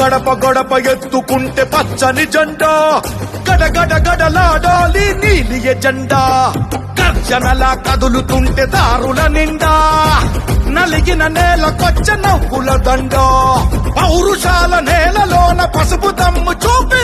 గడప గడప ఎత్తుకుంటే పచ్చని జెండా. గడగడ గడలాడాలి నీలి ఎజెండా. గర్జనలా కదులుతుంటే దారుల నిండా. నలిగిన నేలకొచ్చ నవ్వుల దండ. పౌరుషాల నేలలోన పసుపు దమ్ము చూపి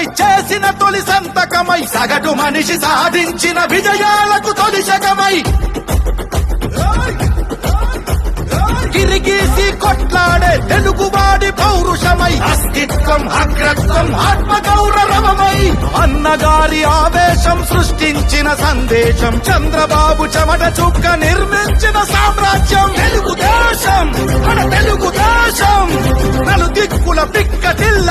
పై చేసిన తొలి సంతకమై సగటు మనిషి సాధించిన విజయాలకు తొలి శకమై. గిరిగీసి కొట్లాడే తెలుగువాడి పౌరుషమై. అస్తిత్వం అగ్రత్వం ఆత్మ గౌరవమై అన్నగారి ఆవేశం సృష్టించిన సందేశం. చంద్రబాబు చెమట చుక్క నిర్మించిన సామ్రాజ్యం. తెలుగుదేశం మన తెలుగుదేశం. నలు దిక్కుల పిక్కటిల్ల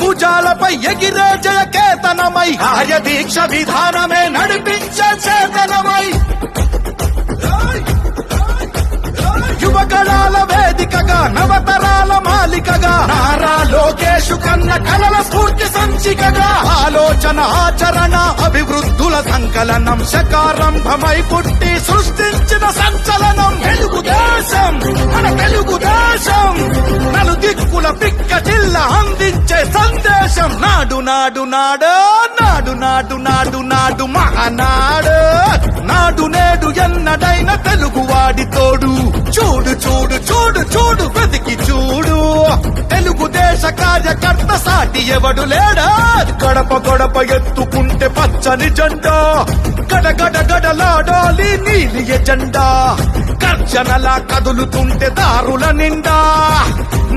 భుజాలపై ఎగిరే జయకేతనమై కార్యదీక్ష విధానమే నడిపించే చేతనమై. యువగళాల వేదికగా నవతరాల మాలికగా నారా లోకేషు కన్న కలల స్ఫూర్తి సంచికగా ఆలోచన ఆచరణ అభివృద్ధుల సంకలనం శకారంభమై పుట్టి సృష్టించిన సంచలనం. తెలుగుదేశం మన తెలుగుదేశం. నాడు నాడు నాడు నాడు నాడు నాడు మహానాడు. నాడు నేడు ఎన్నడైన తెలుగువాడి తోడు. చూడు చూడు చూడు చూడు బ్రతికి చూడు. తెలుగుదేశ కార్యకర్త సాటి ఎవడు లేడా? గడప గడప ఎత్తుకుంటే పచ్చని జెండా గడగడ గడలాడాలి నీలి ఎజెండా. కర్జనలా కదులుతుంటే దారుల నిండా.